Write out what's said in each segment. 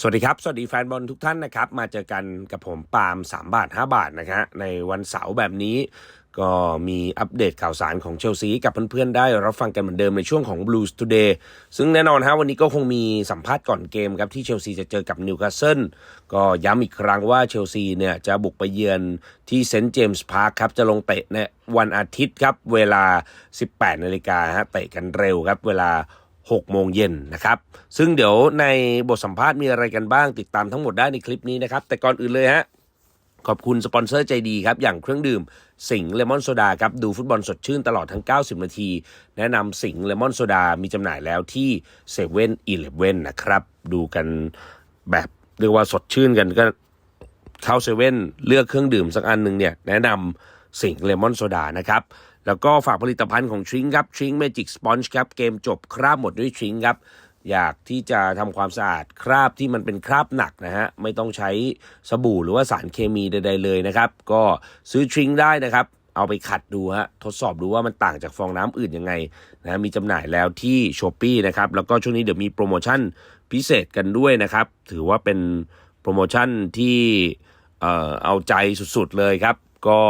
สวัสดีครับ สวัสดีแฟนบอลทุกท่านนะครับ มาเจอกันกับผมปาล์ม3 บาท 5 บาทนะฮะในวันเสาร์แบบนี้ ก็มีอัปเดตข่าวสารของเชลซีกับเพื่อนๆ ได้รับฟังกันเหมือนเดิมในช่วงของ Blues Today ซึ่งแน่นอนฮะวันนี้ก็คงมีสัมภาษณ์ก่อนเกมครับ ที่เชลซีจะเจอกับนิวคาสเซิลก็ย้ำอีกครั้งว่าเชลซีเนี่ยจะบุกไปเยือนที่เซนต์เจมส์พาร์คครับ จะลงเตะในวันอาทิตย์ครับเวลา 18นาฬิกาฮะเตะกันเร็วครับเวลา 6 โมงเย็นนะครับ ซึ่งเดี๋ยวในบทสัมภาษณ์มีอะไรกันบ้างติดตามทั้งหมดได้ในคลิปนี้นะครับ แต่ก่อนอื่นเลยฮะ ขอบคุณสปอนเซอร์ใจดีครับ อย่างเครื่องดื่มสิงห์เลมอนโซดาครับ ดูฟุตบอลสดชื่นตลอดทั้ง 90 นาที แนะนำสิงห์เลมอนโซดามีจำหน่ายแล้วที่เซเว่นอีเลฟเว่นนะครับ ดูกันแบบเรียกว่าสดชื่นกันก็เข้าเซเว่นเลือกเครื่องดื่มสักอันหนึ่งเนี่ยแนะนำสิงเลมอนโซดานะครับ แล้วก็ฝากผลิตภัณฑ์ของทริงครับทริงเมจิกสปอนจ์ครับเกมจบคราบหมดด้วยทริงครับอยากที่จะทำความสะอาดคราบที่มันเป็นคราบหนักนะฮะไม่ต้องใช้สบู่หรือว่าสารเคมีใดๆเลยนะครับ ก็ซื้อทริงได้นะครับเอาไปขัดดูฮะทดสอบดูว่ามันต่างจากฟองน้ำอื่นยังไงนะมีจำหน่ายแล้วที่ช้อปปีนะครับแล้วก็ช่วงนี้เดี๋ยวมีโปรโมชั่นพิเศษกันด้วยนะครับ ถือว่าเป็นโปรโมชั่นที่เอ่อเอาใจสุดๆเลยครับ ก็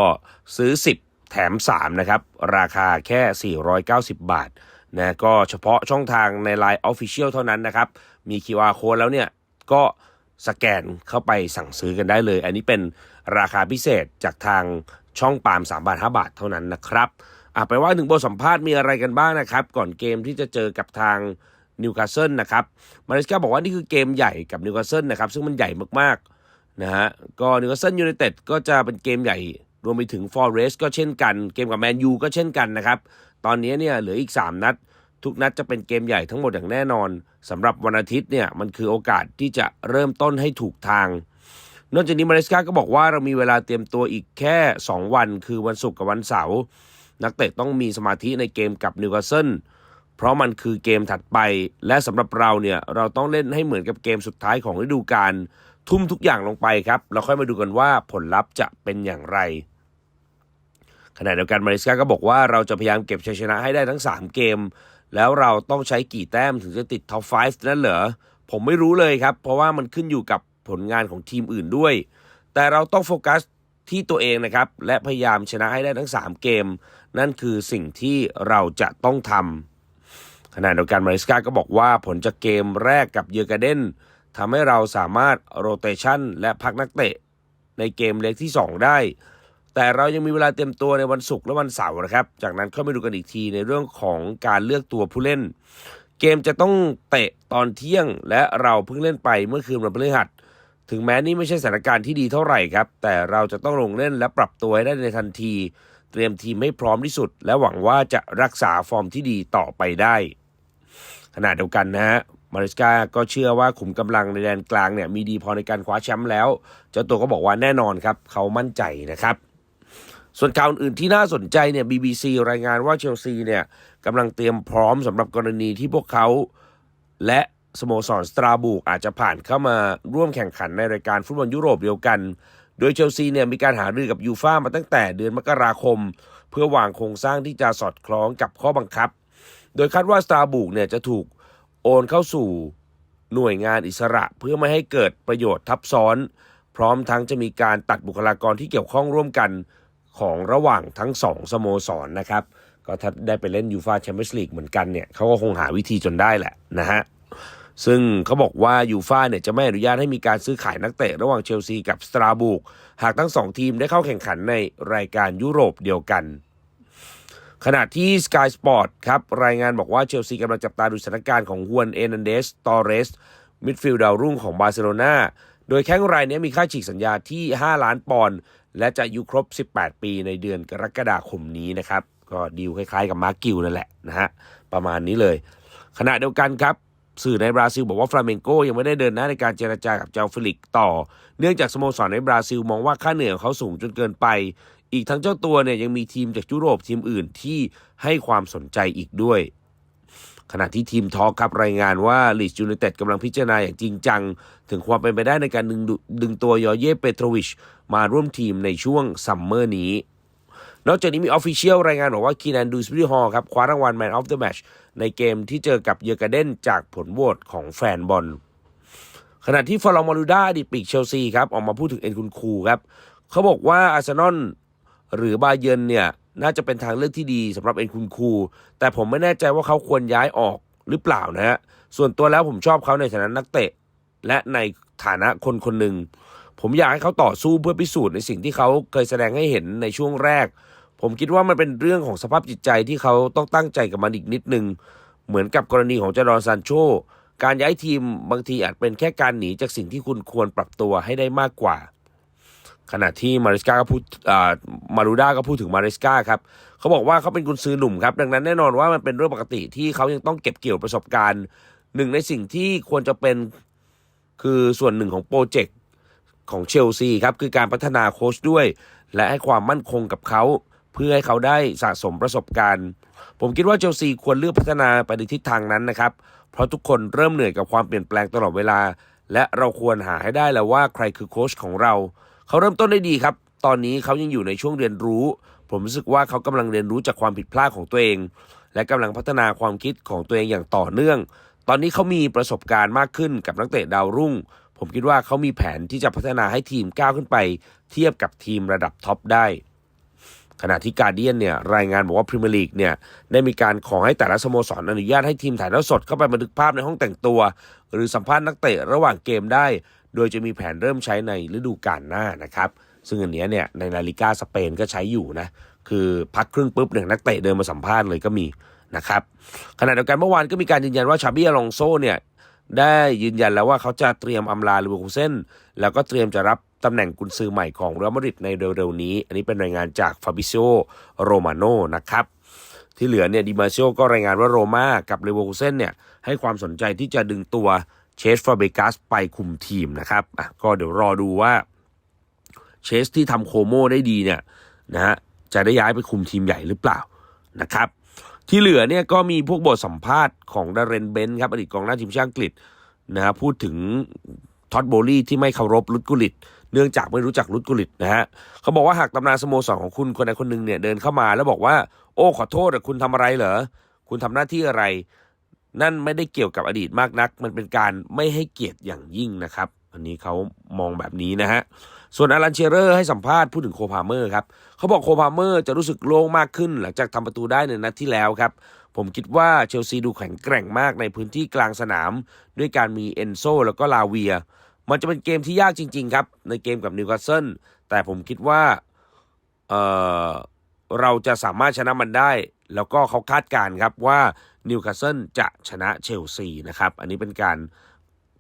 ซื้อ 10 แถม 3 นะครับ ราคาแค่ 490 บาทนะก็เฉพาะช่องทางใน Line Official เท่านั้นนะครับ มี QR Code แล้วเนี่ยก็สแกนเข้าไปสั่งซื้อกันได้เลย อันนี้เป็นราคาพิเศษจากทางช่องปาม3บาท 5 บาทเท่านั้นนะครับอะไปว่าถึงบทสัมภาษณ์มีอะไรกันบ้างนะครับ ก่อนเกมที่จะเจอกับทางนิวคาสเซิลนะครับมาริสกาบอกว่านี่คือเกมใหญ่กับนิวคาสเซิลนะครับ ซึ่งมันใหญ่มากๆนะฮะก็นิวคาสเซิลยูไนเต็ดก็จะเป็นเกมใหญ่ รวมไปถึงฟอร์เรสก็เช่นกัน เกมกับแมนยูก็เช่นกันนะครับ ตอนนี้เนี่ยเหลืออีก 3 นัด ทุกนัดจะเป็นเกมใหญ่ทั้งหมดอย่างแน่นอนสำหรับวันอาทิตย์เนี่ยมันคือโอกาสที่จะเริ่มต้นให้ถูกทาง นอกจากนี้มาริสกาก็บอกว่าเรามีเวลาเตรียมตัวอีกแค่ 2 วัน คือวันศุกร์กับวันเสาร์นักเตะต้องมีสมาธิในเกมกับนิวคาสเซิลเพราะมันคือเกมถัดไป และสำหรับเราเนี่ยเราต้องเล่นให้เหมือนกับเกมสุดท้ายของฤดูกาลทุ่มทุกอย่างลงไปครับ เราค่อยมาดูกันว่าผลลัพธ์จะเป็นอย่างไร ขณะเดียวกันมาริสกาก็บอกว่าเราจะพยายามเก็บชัยชนะให้ได้ทั้ง 3 เกม แล้วเราต้องใช้กี่แต้มถึงจะติดท็อป 5 นั่นเหรอ ผมไม่รู้เลยครับ เพราะว่ามันขึ้นอยู่กับผลงานของทีมอื่นด้วย แต่เราต้องโฟกัสที่ตัวเองนะครับ และพยายามชนะให้ได้ทั้ง 3 เกม นั่นคือสิ่งที่เราจะต้องทำขณะเดียวกันมาริสกาก็บอกว่าผลจากเกมแรกกับเยอร์กาเดนทำให้เราสามารถโรเตชันและพักนักเตะในเกมเล็กที่ 2 ได้ แต่เรายังมีเวลาเตรียมตัวในวันศุกร์และวันเสาร์นะครับ จากนั้นค่อยมาดูกันอีกทีในเรื่องของการเลือกตัวผู้เล่น เกมจะต้องเตะตอนเที่ยง และเราเพิ่งเล่นไปเมื่อคืนวันพฤหัสถึงแม้นี่ไม่ใช่สถานการณ์ที่ดีเท่าไหร่ครับ แต่เราจะต้องลงเล่นและปรับตัวให้ได้ในทันที เตรียมทีมให้พร้อมที่สุด และหวังว่าจะรักษาฟอร์มที่ดีต่อไปได้ ขณะเดียวกันนะฮะมาริสกาก็เชื่อว่าขุมกำลังในแดนกลางเนี่ยมีดีพอในการคว้าแชมป์แล้ว เจ้าตัวก็บอกว่าแน่นอนครับ เขามั่นใจนะครับ ส่วนข่าวอื่นที่น่าสนใจเนี่ย BBC รายงานว่าเชลซีเนี่ยกำลังเตรียมพร้อมสำหรับกรณีที่พวกเขา และสโมสรสตราบูกอาจจะผ่านเข้ามาร่วมแข่งขันในรายการฟุตบอลยุโรปเดียวกัน โดยเชลซีเนี่ยมีการหารือกับยูฟ่ามาตั้งแต่เดือนมกราคม เพื่อวางโครงสร้างที่จะสอดคล้องกับข้อบังคับ โดยคาดว่าสตราบูกเนี่ยจะถูกโอนเข้าสู่หน่วยงานอิสระเพื่อไม่ให้เกิดประโยชน์ทับซ้อน พร้อมทั้งจะมีการตัดบุคลากรที่เกี่ยวข้องร่วมกัน ของระหว่างทั้งสองสโมสรนะครับ ก็ถ้าได้ไปเล่นยูฟาแชมเปี้ยนส์ลีกเหมือนกันเนี่ยเขาก็คงหาวิธีจนได้แหละนะฮะซึ่งเขาบอกว่ายูฟาเนี่ยจะไม่อนุญาตให้มีการซื้อขายนักเตะระหว่างเชลซีกับสตราบูกหากทั้งสองทีมได้เข้าแข่งขันในรายการยุโรปเดียวกัน ขณะที่ Sky Sport ครับ รายงานบอกว่าเชลซีกำลังจับตาดูสถานการณ์ของฮวนเอนันเดสตอเรสมิดฟิลด์ดาวรุ่งของบาร์เซโลนา โดยแข้งรายนี้มีค่าฉีกสัญญาที่ 5 ล้านปอนด์และจะอายุครบ 18 ปีในเดือนกรกฎาคมนี้นะครับ ก็ดีลคล้ายๆกับมาร์กิวนั่นแหละนะฮะประมาณนี้เลย ขณะเดียวกันครับ สื่อในบราซิลบอกว่าฟลาเมงโกยังไม่ได้เดินหน้าในการเจรจากับเจ้าฟิลิกต่อ เนื่องจากสโมสรในบราซิลมองว่าค่าเหนื่อยของเขาสูงจนเกินไป อีกทั้งเจ้าตัวเนี่ยยังมีทีมจากยุโรปทีมอื่นที่ให้ความสนใจอีกด้วย ขณะที่ทีมทอครับรายงานว่าลีดยูไนเต็ดกำลังพิจารณาอย่างจริงจัง ถึงความเป็นไปได้ในการดึงดึงตัวยอเย่เปโตรวิชมาร่วมทีมในช่วงซัมเมอร์นี้ นอกจากนี้มีออฟฟิเชียลรายงานบอกว่าคีนันดูสบิฮอลครับคว้ารางวัล Man of the Match ในเกมที่เจอกับเยอร์กาเดนจากผลโหวตของแฟนบอลขณะที่ฟอร์มาลูด้าอดีปีกเชลซีครับออกมาพูดถึงเอ็นคุนคูครับเขาบอกว่าอาร์เซนอลหรือบาเยิร์นเนี่ย น่าจะเป็นทางเลือกที่ดีสำหรับเอ็นคุนคู แต่ผมไม่แน่ใจว่าเขาควรย้ายออกหรือเปล่านะฮะ ส่วนตัวแล้วผมชอบเขาในฐานะนักเตะ และในฐานะคนคนหนึ่ง ผมอยากให้เขาต่อสู้เพื่อพิสูจน์ในสิ่งที่เขาเคยแสดงให้เห็นในช่วงแรก ผมคิดว่ามันเป็นเรื่องของสภาพจิตใจที่เขาต้องตั้งใจกับมันอีกนิดนึง เหมือนกับกรณีของจารอนซานโช การย้ายทีมบางทีอาจเป็นแค่การหนีจากสิ่งที่คุณควรปรับตัวให้ได้มากกว่า ขณะที่มาริสกาก็พูดอามารูด้าก็พูดถึงมาริสกาครับเขาบอกว่าเขาเป็นกุนซือหนุ่มครับ ดังนั้นแน่นอนว่ามันเป็นเรื่องปกติที่เขายังต้องเก็บเกี่ยวประสบการณ์ หนึ่งในสิ่งที่ควรจะเป็นคือส่วนหนึ่งของโปรเจกต์ของเชลซีครับ คือการพัฒนาโค้ชด้วย และให้ความมั่นคงกับเขา เพื่อให้เขาได้สะสมประสบการณ์ ผมคิดว่าเชลซีควรเลือกพัฒนาไปในทิศทางนั้นนะครับ เพราะทุกคนเริ่มเหนื่อยกับความเปลี่ยนแปลงตลอดเวลา และเราควรหาให้ได้แล้วว่าใครคือโค้ชของเรา เขาเริ่มต้นได้ดีครับ ตอนนี้เขายังอยู่ในช่วงเรียนรู้ ผมรู้สึกว่าเขากำลังเรียนรู้จากความผิดพลาดของตัวเอง และกำลังพัฒนาความคิดของตัวเองอย่างต่อเนื่อง ตอนนี้เขามีประสบการณ์มากขึ้นกับนักเตะดาวรุ่ง ผมคิดว่าเขามีแผนที่จะพัฒนาให้ทีมก้าวขึ้นไป เทียบกับทีมระดับท็อปได้ขณะที่การเดียนเนี่ยรายงานบอกว่าพรีเมียร์ลีกเนี่ยได้มีการขอให้แต่ละสโมสรอนุญาตให้ทีมถ่ายทอดสดเข้าไปบันทึกภาพในห้องแต่งตัว หรือสัมภาษณ์นักเตะระหว่างเกมได้ โดยจะมีแผนเริ่มใช้ในฤดูกาลหน้านะครับ ซึ่งอันนี้เนี่ยในลาลิก้าสเปนก็ใช้อยู่นะ คือพักครึ่งปุ๊บหนึ่งนักเตะเดินมาสัมภาษณ์เลยก็มีนะครับขณะเดียวกันเมื่อวานก็มีการยืนยันว่าชาบี้อลองโซเนี่ยได้ยืนยันแล้วว่าเขาจะเตรียมอำลาลิเวอร์พูลเซนแล้วก็เตรียมจะรับตำแหน่งกุนซือใหม่ของเรอัลมาดริดในเร็วๆนี้ อันนี้เป็นรายงานจากฟาบิโซโรมาโนนะครับ ที่เหลือเนี่ยดิมาเชโอก็รายงานว่าโรม่ากับเลเวอร์คูเซนเนี่ยให้ความสนใจที่จะดึงตัว เชสฟาเบกัสไปคุมทีมนะครับอะก็เดี๋ยวรอดูว่าเชสที่ทำโคโมได้ดีเนี่ยนะฮะจะได้ย้ายไปคุมทีมใหญ่หรือเปล่านะครับที่เหลือเนี่ยก็มีพวกบทสัมภาษณ์ของดารเรนเบนครับอดีตกองหน้าทีมชาติอังกฤษนะฮะพูดถึงท็อตโบลี่ที่ไม่เคารพลุดกุลิต เนื่องจากไม่รู้จักลุดกุลิตนะฮะเขาบอกว่าหากตำนานสโมสรของคุณคนใดคนหนึ่งเนี่ยเดินเข้ามาแล้วบอกว่า โอ้ขอโทษแต่คุณทำอะไรเหรอ คุณทำหน้าที่อะไร นั่นไม่ได้เกี่ยวกับอดีตมากนัก มันเป็นการไม่ให้เกียรติอย่างยิ่งนะครับ อันนี้เขามองแบบนี้นะฮะ ส่วนอารันเชเรอร์ให้สัมภาษณ์พูดถึงโคพาเมอร์ครับเขาบอกโคพาเมอร์จะรู้สึกโล่งมากขึ้น หลังจากทำประตูได้ในนัดที่แล้วครับ ผมคิดว่าเชลซีดูแข็งแกร่งมากในพื้นที่กลางสนาม ด้วยการมีเอนโซแล้วก็ลาเวีย มันจะเป็นเกมที่ยากจริง ๆ ครับในเกมกับนิวคาสเซิลแต่ผมคิดว่าเเราจะสามารถชนะมันได้ แล้วก็เขาคาดการณ์ครับว่า นิวคาสเซิลจะชนะเชลซีนะครับ อันนี้เป็นการ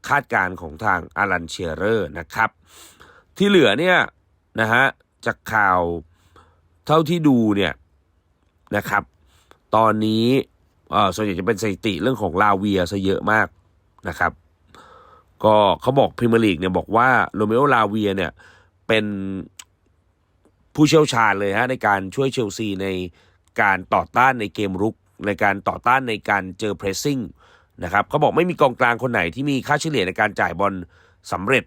คาดการณ์ของทางอารันเชียเรอร์นะครับ ที่เหลือเนี่ยนะฮะจากข่าวเท่าที่ดูเนี่ยนะครับ ตอนนี้เอ่อส่วนใหญ่จะเป็นสถิติเรื่องของลาเวียซะเยอะมากนะครับ ก็เขาบอกพรีเมียร์ลีกเนี่ยบอกว่าโรเมโอลาเวียเนี่ยเป็นผู้เชี่ยวชาญเลยฮะในการช่วยเชลซีในการต่อต้านในเกมรุก ในการต่อต้านในการเจอเพรสซิ่งนะครับเขาบอกไม่มีกองกลางคนไหนที่มีค่าเฉลี่ยในการจ่ายบอลสำเร็จ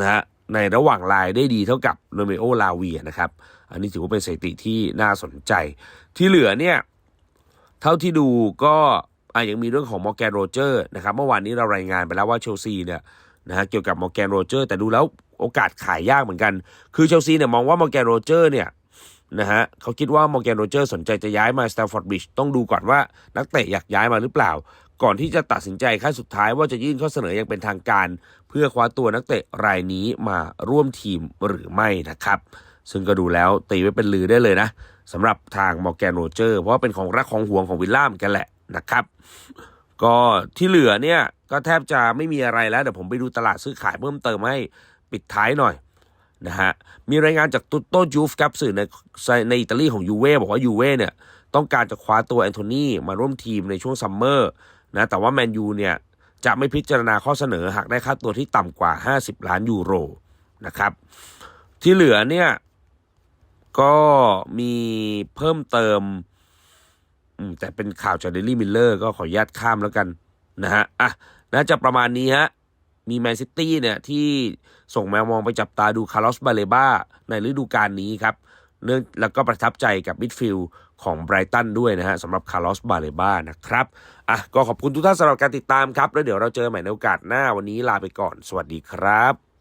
นะฮะในระหว่างลายได้ดีเท่ากับโรเมโอลาเวียนะครับ อันนี้ถือว่าเป็นสถิติที่น่าสนใจ ที่เหลือเนี่ย เท่าที่ดูก็อะยังมีเรื่องของมอร์แกนโรเจอร์นะครับเมื่อวานนี้เรารายงานไปแล้วว่าเชลซีเนี่ยนะฮะเกี่ยวกับมอร์แกนโรเจอร์แต่ดูแล้วโอกาสขายยากเหมือนกัน คือเชลซีเนี่ยมองว่ามอร์แกนโรเจอร์เนี่ย นะฮะเขาคิดว่ามอร์แกนโรเจอร์สนใจจะย้ายมาสแตมฟอร์ดบริดจ์ต้องดูก่อนว่านักเตะอยากย้ายมาหรือเปล่า ก่อนที่จะตัดสินใจขั้นสุดท้ายว่าจะยื่นข้อเสนออย่างเป็นทางการ เพื่อคว้าตัวนักเตะรายนี้มาร่วมทีมหรือไม่นะครับ ซึ่งก็ดูแล้วตีไว้เป็นลือได้เลยนะสำหรับทางมอร์แกนโรเจอร์เพราะว่าเป็นของรักของห่วงของวิลล่ามกันแหละนะครับ ก็ที่เหลือเนี่ยก็แทบจะไม่มีอะไรแล้วเดี๋ยวผมไปดูตลาดซื้อขายเพิ่มเติมให้ปิดท้ายหน่อย นะฮะมีรายงานจากตุตโตจูฟครับสื่อในในอิตาลีของยูเว่บอกว่ายูเว่เนี่ยต้องการจะคว้าตัวแอนโทนีมาร่วมทีมในช่วงซัมเมอร์นะแต่ว่าแมนยูเนี่ยจะไม่พิจารณาข้อเสนอหากได้ค่าตัวที่ต่ำกว่า 50 ล้านยูโรนะครับที่เหลือเนี่ยก็มีเพิ่มเติมอืมแต่เป็นข่าวจากเดลี่มิลเลอร์ก็ขออนุญาตข้ามแล้วกันนะฮะอะน่าจะประมาณนี้ฮะ มีแมนซิตี้เนี่ยที่ส่งแมวมองไปจับตาดูคาร์ลอสบาเลบ้าในฤดูกาลนี้ครับเนื่องแล้วก็ประทับใจกับมิดฟิลด์ของไบรตันด้วยนะฮะสำหรับคาร์ลอสบาเลบานะครับอะก็ขอบคุณทุกท่านสำหรับการติดตามครับ แล้วเดี๋ยวเราเจอใหม่ในโอกาสหน้าวันนี้ลาไปก่อน สวัสดีครับ